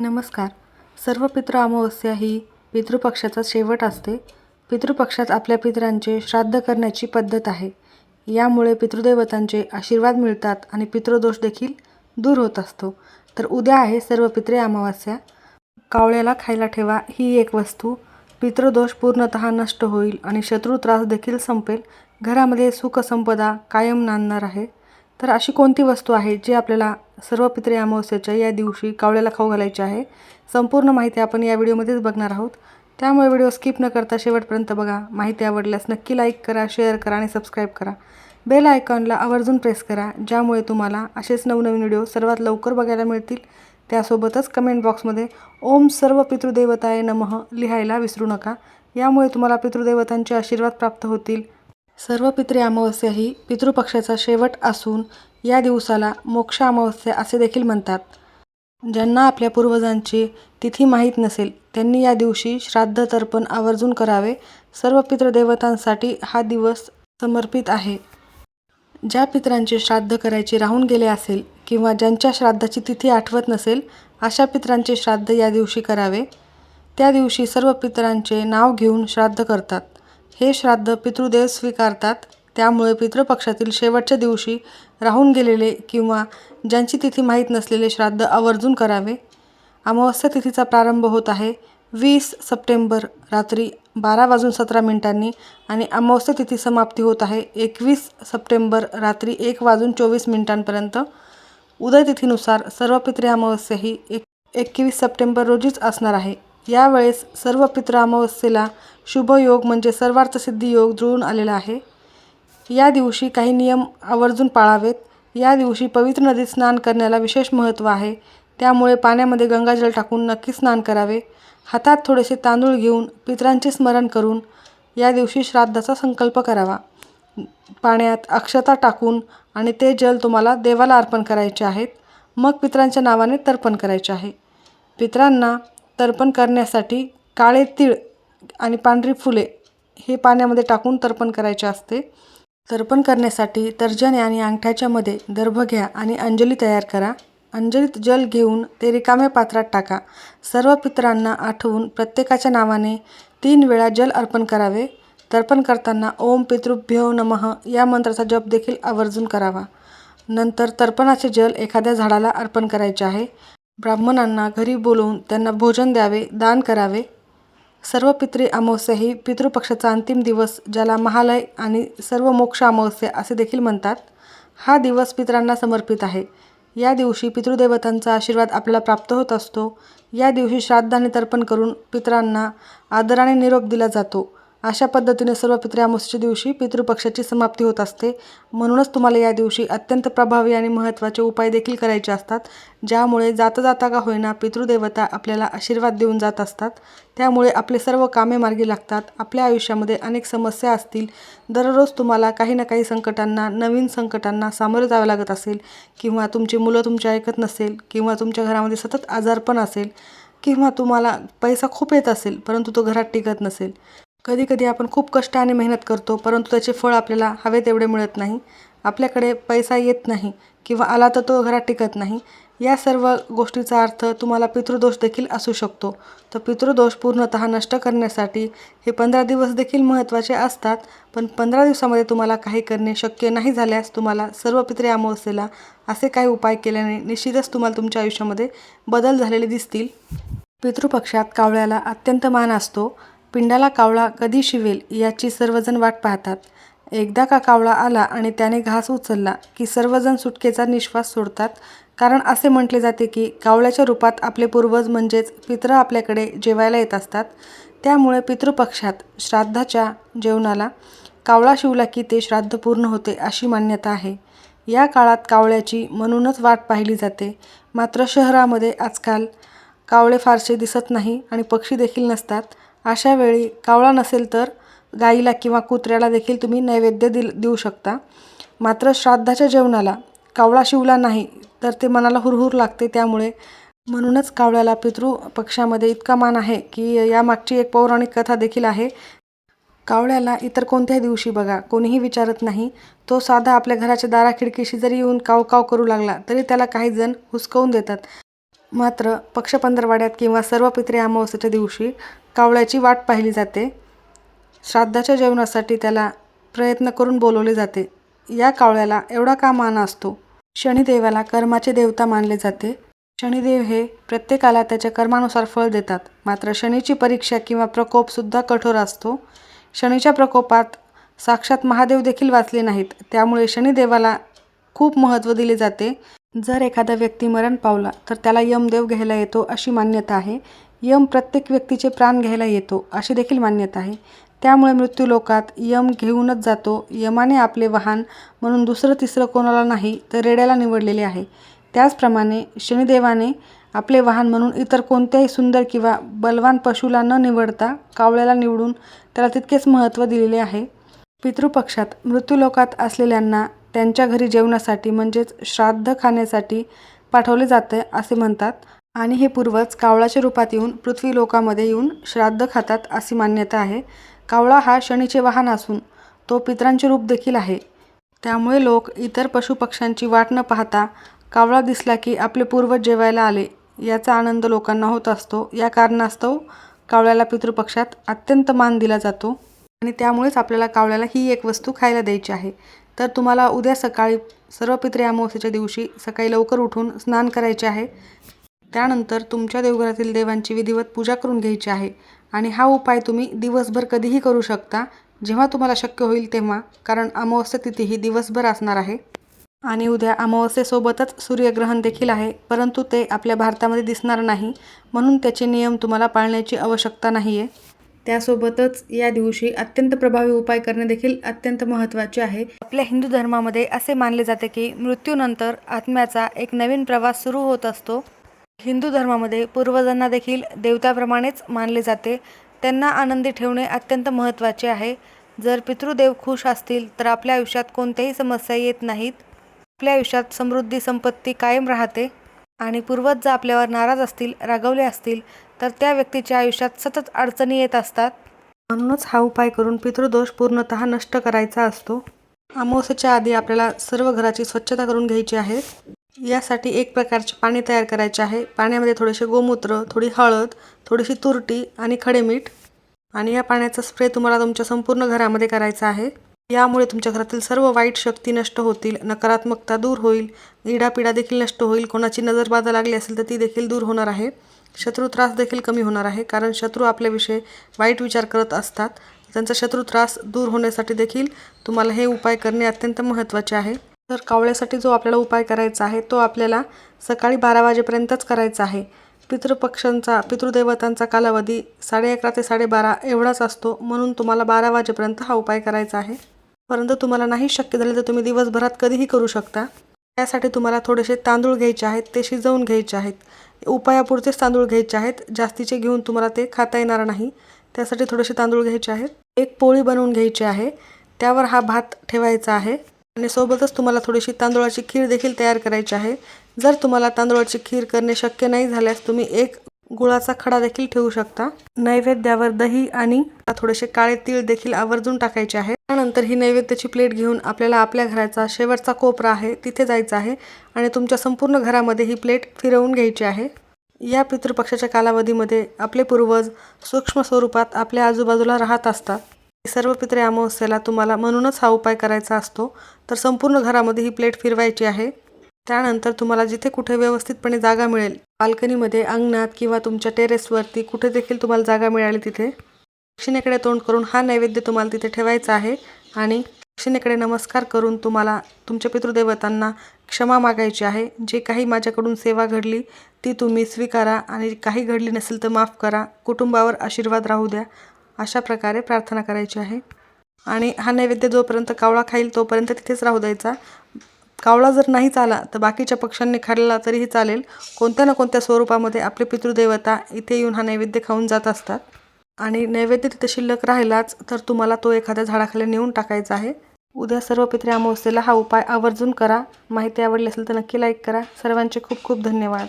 नमस्कार. सर्व पितृ अमावस्या ही पितृपक्षाचा शेवट असते. पितृपक्षात आपल्या पितरांचे श्राद्ध करण्याची पद्धत आहे. यामुळे पितृदेवतांचे आशीर्वाद मिळतात आणि पितृदोष देखील दूर होत असतो. तर उद्या आहे सर्व पित्रे अमावस्या. कावळ्याला खायला ठेवा ही एक वस्तू. पितृदोष पूर्णतः नष्ट होईल आणि शत्रू त्रास देखील संपेल. घरामध्ये सुखसंपदा कायम नांदणार आहे. तर अशी कोणती वस्तू आहे जी आपल्याला सर्व पित्रे अमावस्याच्या या दिवशी कावळ्याला खाऊ घालायची आहे? संपूर्ण माहिती आपण या व्हिडिओमध्येच बघणार आहोत. त्यामुळे व्हिडिओ स्किप न करता शेवटपर्यंत बघा. माहिती आवडल्यास नक्की लाईक करा शेअर करा आणि सबस्क्राईब करा. बेल आयकॉनला आवर्जून प्रेस करा ज्यामुळे तुम्हाला असेच नवनवीन व्हिडिओ सर्वात लवकर बघायला मिळतील. त्यासोबतच कमेंट बॉक्समध्ये ओम सर्व पितृदेवताय नमः लिहायला विसरू नका. यामुळे तुम्हाला पितृदेवतांचे आशीर्वाद प्राप्त होतील. सर्व पितृ अमावस्या ही पितृपक्षाचा शेवट असून या दिवसाला मोक्ष अमावस्या असे देखील म्हणतात. ज्यांना आपल्या पूर्वजांची तिथी माहीत नसेल त्यांनी या दिवशी श्राद्ध तर्पण आवर्जून करावे. सर्व पितृदेवतांसाठी हा दिवस समर्पित आहे. ज्या पितरांचे श्राद्ध करायचे राहून गेले असेल किंवा ज्यांच्या श्राद्धाची तिथी आठवत नसेल अशा पितरांचे श्राद्ध या दिवशी करावे. त्या दिवशी सर्व पितरांचे नाव घेऊन श्राद्ध करतात. हे श्राद्ध पितृदेव स्वीकारतात. त्यामुळे पितृपक्षातील शेवटच्या दिवशी राहून गेलेले किंवा ज्यांची तिथी माहीत नसलेले श्राद्ध आवर्जून करावे. अमावस्या तिथीचा प्रारंभ होत आहे. वीस सप्टेंबर रात्री बारा वाजून सतरा मिनिटांनी आणि अमावस्या तिथी समाप्ती होत आहे. एकवीस सप्टेंबर रात्री एक वाजून चोवीस मिनिटांपर्यंत. उदय तिथीनुसार सर्व पितृ अमावस्या ही एक एकवीस सप्टेंबर रोजीच असणार आहे. यावेळेस सर्व पितृ अमावस्येला शुभ योग म्हणजे सर्वार्थसिद्धी योग जुळून आलेला आहे. या दिवशी काही नियम आवर्जून पाळावेत. या दिवशी पवित्र नदीत स्नान करण्याला विशेष महत्त्व आहे. त्यामुळे पाण्यामध्ये गंगाजल टाकून नक्की स्नान करावे. हातात थोडेसे तांदूळ घेऊन पितरांचे स्मरण करून या दिवशी श्राद्धाचा संकल्प करावा. पाण्यात अक्षता टाकून आणि ते जल तुम्हाला देवाला अर्पण करायचे आहेत. मग पितरांच्या नावाने तर्पण करायचे आहे. पितरांना तर्पण करण्यासाठी काळे तीळ आणि पांढरी फुले हे पाण्यामध्ये टाकून तर्पण करायचे असते. तर्पण करण्यासाठी तर्जने आणि अंगठ्याच्या मध्ये दर्भ घ्या आणि अंजली तयार करा. अंजलीत जल घेऊन ते रिकाम्या पात्रात टाका. सर्व पितरांना आठवून प्रत्येकाच्या नावाने तीन वेळा जल अर्पण करावे. तर्पण करताना ओम पितृभ्यो नमः या मंत्राचा जप देखील आवर्जून करावा. नंतर तर्पणाचे जल एखाद्या झाडाला अर्पण करायचे आहे. ब्राह्मणांना घरी बोलवून त्यांना भोजन द्यावे दान करावे. सर्व पितृ अमावस्या ही पितृपक्षाचा अंतिम दिवस ज्याला महालय आणि सर्व मोक्ष अमावस्या असे देखील म्हणतात. हा दिवस पितरांना समर्पित आहे. या दिवशी पितृदेवतांचा आशीर्वाद आपल्याला प्राप्त होत असतो. या दिवशी श्राद्धाने तर्पण करून पितरांना आदराने निरोप दिला जातो. अशा पद्धतीने सर्व पितृ अमावस्येच्या दिवशी पितृपक्षाची समाप्ती होत असते. म्हणूनच तुम्हाला या दिवशी अत्यंत प्रभावी आणि महत्त्वाचे उपाय देखील करायचे असतात ज्यामुळे जाता जाता का होईना पितृदेवता आपल्याला आशीर्वाद देऊन जात असतात. त्यामुळे आपले सर्व कामे मार्गी लागतात. आपल्या आयुष्यामध्ये अनेक समस्या असतील. दररोज तुम्हाला काही ना काही संकटांना नवीन संकटांना सामोरे जावे लागत असेल. किंवा तुमची मुलं तुमच्या ऐकत नसेल. किंवा तुमच्या घरामध्ये सतत आजारपण असेल. किंवा तुम्हाला पैसा खूप येत असेल परंतु तो घरात टिकत नसेल. कधीकधी आपण खूप कष्ट आणि मेहनत करतो परंतु त्याचे फळ आपल्याला हवे तेवढे मिळत नाही. आपल्याकडे पैसा येत नाही किंवा आला तर तो घरात टिकत नाही. या सर्व गोष्टीचा अर्थ तुम्हाला पितृदोष देखील असू शकतो. तर पितृदोष पूर्णतः नष्ट करण्यासाठी हे पंधरा दिवस देखील महत्त्वाचे असतात. पण पंधरा दिवसामध्ये तुम्हाला काही करणे शक्य नाही झाल्यास तुम्हाला सर्व पित्रे अमावस्येला असे काही उपाय केल्याने निश्चितच तुम्हाला तुमच्या आयुष्यामध्ये बदल झालेले दिसतील. पितृपक्षात कावळ्याला अत्यंत मान असतो. पिंडाला कावळा कधी शिवेल याची सर्वजण वाट पाहतात. एकदा का कावळा आला आणि त्याने घास उचलला की सर्वजण सुटकेचा निश्वास सोडतात. कारण असे म्हटले जाते की कावळ्याच्या रूपात आपले पूर्वज म्हणजेच पितरं आपल्याकडे जेवायला येत असतात. त्यामुळे पितृपक्षात श्राद्धाच्या जेवणाला कावळा शिवला की ते श्राद्ध पूर्ण होते अशी मान्यता आहे. या काळात कावळ्याची म्हणूनच वाट पाहिली जाते. मात्र शहरामध्ये आजकाल कावळे फारसे दिसत नाही आणि पक्षी देखील नसतात. अशा वेळी कावळा नसेल तर गाईला किंवा कुत्र्याला देखील तुम्ही नैवेद्य दिल देऊ शकता. मात्र श्राद्धाच्या जेवणाला कावळा शिवला नाही तर ते मनाला हुरहुर लागते. त्यामुळे म्हणूनच कावळ्याला पितृ पक्षामध्ये इतका मान आहे की यामागची एक पौराणिक कथा देखील आहे. कावळ्याला इतर कोणत्याही दिवशी बघा कोणीही विचारत नाही. तो साधा आपल्या घराच्या दारा खिडकीशी जरी येऊन काव काव करू लागला तरी त्याला काही जण हुसकवून देतात. मात्र पक्ष पंधरवाड्यात किंवा सर्व पित्री अमावस्येच्या दिवशी कावळ्याची वाट पाहिली जाते. श्राद्धाच्या जेवणासाठी त्याला प्रयत्न करून बोलवले जाते. या कावळ्याला एवढा का मान असतो? शनिदेवाला कर्माचे देवता मानले जाते. शनिदेव हे प्रत्येकाला त्याच्या कर्मानुसार फळ देतात. मात्र शनीची परीक्षा किंवा प्रकोपसुद्धा कठोर असतो. शनीच्या प्रकोपात साक्षात महादेव देखील वाचले नाहीत. त्यामुळे शनिदेवाला खूप महत्त्व दिले जाते. जर एखादा व्यक्ती मरण पावला तर त्याला यमदेव घ्यायला येतो अशी मान्यता आहे. यम प्रत्येक व्यक्तीचे प्राण घ्यायला येतो अशी देखील मान्यता आहे. त्यामुळे मृत्यूलोकात यम घेऊनच जातो. यमाने आपले वाहन म्हणून दुसरं तिसरं कोणाला नाही तर रेड्याला निवडलेले आहे. त्याचप्रमाणे शनिदेवाने आपले वाहन म्हणून इतर कोणत्याही सुंदर किंवा बलवान पशुला न निवडता कावळ्याला निवडून त्याला तितकेच महत्त्व दिलेले आहे. पितृपक्षात मृत्यूलोकात असलेल्यांना त्यांच्या घरी जेवणासाठी म्हणजेच श्राद्ध खाण्यासाठी पाठवले जाते असे म्हणतात. आणि हे पूर्वज कावळाच्या रूपात येऊन पृथ्वी लोकामध्ये येऊन श्राद्ध खातात अशी मान्यता आहे. कावळा हा शनीचे वाहन असून तो पितरांचे रूप देखील आहे. त्यामुळे लोक इतर पशुपक्ष्यांची वाट न पाहता कावळा दिसला की आपले पूर्वज जेवायला आले याचा आनंद लोकांना होत असतो. या कारणास्तव कावळ्याला पितृपक्षात अत्यंत मान दिला जातो. आणि त्यामुळेच आपल्याला कावळ्याला ही एक वस्तू खायला द्यायची आहे. तर तुम्हाला उद्या सकाळी सर्व पित्रे अमावस्येच्या दिवशी सकाळी लवकर उठून स्नान करायचे आहे. त्यानंतर तुमच्या देवघरातील देवांची विधिवत पूजा करून घ्यायची आहे. आणि हा उपाय तुम्ही दिवसभर कधीही करू शकता. जेव्हा तुम्हाला शक्य होईल तेव्हा कारण अमावस्या तिथी ही दिवसभर असणार आहे. आणि उद्या अमावस्येसोबतच सूर्यग्रहण देखील आहे परंतु ते आपल्या भारतामध्ये दिसणार नाही. म्हणून त्याचे नियम तुम्हाला पाळण्याची आवश्यकता नाही आहे त्यासोबतच या दिवशी अत्यंत प्रभावी उपाय करणे देखील अत्यंत महत्त्वाचे आहे. आपल्या हिंदू धर्मामध्ये असे मानले जाते की मृत्यूनंतर आत्म्याचा एक नवीन प्रवास सुरू होत असतो. हिंदू धर्मामध्ये पूर्वजांना देखील देवताप्रमाणेच मानले जाते. त्यांना आनंदी ठेवणे अत्यंत महत्त्वाचे आहे. जर पितृदेव खुश असतील तर आपल्या आयुष्यात कोणत्याही समस्या येत नाहीत. आपल्या आयुष्यात समृद्धी संपत्ती कायम राहते. आणि पूर्वज जर आपल्यावर नाराज असतील रागवले असतील तर त्या व्यक्तीच्या आयुष्यात सतत अडचणी येत असतात. म्हणूनच हा उपाय करून पितृदोष पूर्णतः नष्ट करायचा असतो. अमावस्येच्या आधी आपल्याला सर्व घराची स्वच्छता करून घ्यायची आहे. यासाठी एक प्रकारचे पाणी तयार करायचे आहे. पाण्यामध्ये थोडेसे गोमूत्र थोडी हळद थोडीशी तुरटी आणि खडे मीठ. आणि या पाण्याचा स्प्रे तुम्हाला तुमच्या संपूर्ण घरामध्ये करायचा आहे. यामुळे तुमच्या घरातील सर्व वाईट शक्ती नष्ट होतील नकारात्मकता दूर होईल इडापिडा देखील नष्ट होईल कोणाची नजर बाधा लागली असेल तर ती देखील दूर होणार आहे. शत्रू त्रास देखील कमी होणार आहे कारण शत्रू आपल्याविषयी वाईट विचार करत असतात. त्यांचा शत्रू त्रास दूर होण्यासाठी देखील तुम्हाला हे उपाय करणे अत्यंत महत्त्वाचे आहे. तर कावळ्यासाठी जो आपल्याला उपाय करायचा आहे तो आपल्याला सकाळी बारा वाजेपर्यंतच करायचा आहे. पितृपक्षांचा पितृदेवतांचा कालावधी साडे अकरा ते साडेबारा एवढाच असतो म्हणून तुम्हाला बारा वाजेपर्यंत हा उपाय करायचा आहे. परंतु तुम्हाला नाही शक्य झाले तर तुम्ही दिवसभरात कधीही करू शकता. त्यासाठी तुम्हाला थोडेसे तांदूळ घ्यायचे आहेत ते शिजवून घ्यायचे आहेत. उपायापुरतेच तांदूळ घ्यायचे आहेत. जास्तीचे घेऊन तुम्हाला ते खाता येणार नाही. त्यासाठी थोडेसे तांदूळ घ्यायचे आहेत. एक पोळी बनवून घ्यायची आहे. त्यावर हा भात ठेवायचा आहे आणि सोबतच तुम्हाला थोडीशी तांदूळाची खीर देखील तयार करायची आहे. जर तुम्हाला तांदूळाची खीर करणे शक्य नाही झाल्यास तुम्ही एक गुळाचा खडा देखील ठेवू शकता. नैवेद्यावर दही आणि थोडेसे काळे तीळ देखील आवर्जून टाकायचे आहे. त्यानंतर ही नैवेद्याची प्लेट घेऊन आपल्याला आपल्या घराचा शेवटचा कोपरा आहे तिथे जायचं आहे आणि तुमच्या संपूर्ण घरामध्ये ही प्लेट फिरवून घ्यायची आहे. या पितृपक्षाच्या कालावधीमध्ये आपले पूर्वज सूक्ष्म स्वरूपात आपल्या आजूबाजूला राहत असतात. सर्व पित्रे अमावस्येला तुम्हाला म्हणूनच हा उपाय करायचा असतो. तर संपूर्ण घरामध्ये ही प्लेट फिरवायची आहे. त्यानंतर तुम्हाला जिथे कुठे व्यवस्थितपणे जागा मिळेल बाल्कनीमध्ये अंगणात किंवा तुमच्या टेरेसवरती कुठे देखील तुम्हाला जागा मिळाली तिथे दक्षिणेकडे तोंड करून हा नैवेद्य तुम्हाला तिथे ठेवायचा आहे. आणि दक्षिणेकडे नमस्कार करून तुम्हाला तुमच्या पितृदेवतांना क्षमा मागायची आहे. जे काही माझ्याकडून सेवा घडली ती तुम्ही स्वीकारा आणि काही घडली नसेल तर माफ करा. कुटुंबावर आशीर्वाद राहू द्या अशा प्रकारे प्रार्थना करायची आहे. आणि हा नैवेद्य जोपर्यंत कावळा खाईल तोपर्यंत तिथेच राहू द्यायचा. कावळा जर नाही चाला तर बाकीच्या पक्ष्यांनी खाल्ला तरीही चालेल. कोणत्या ना कोणत्या स्वरूपामध्ये आपले पितृदेवता इथे येऊन हा नैवेद्य खाऊन जात असतात. आणि नैवेद्य तिथे शिल्लक राहिलाच तर तुम्हाला तो एखाद्या झाडाखाली नेऊन टाकायचा आहे. उद्या सर्व पित्रे अमावस्येला हा उपाय आवर्जून करा. माहिती आवडली असेल तर नक्की लाईक करा. सर्वांचे खूप खूप धन्यवाद.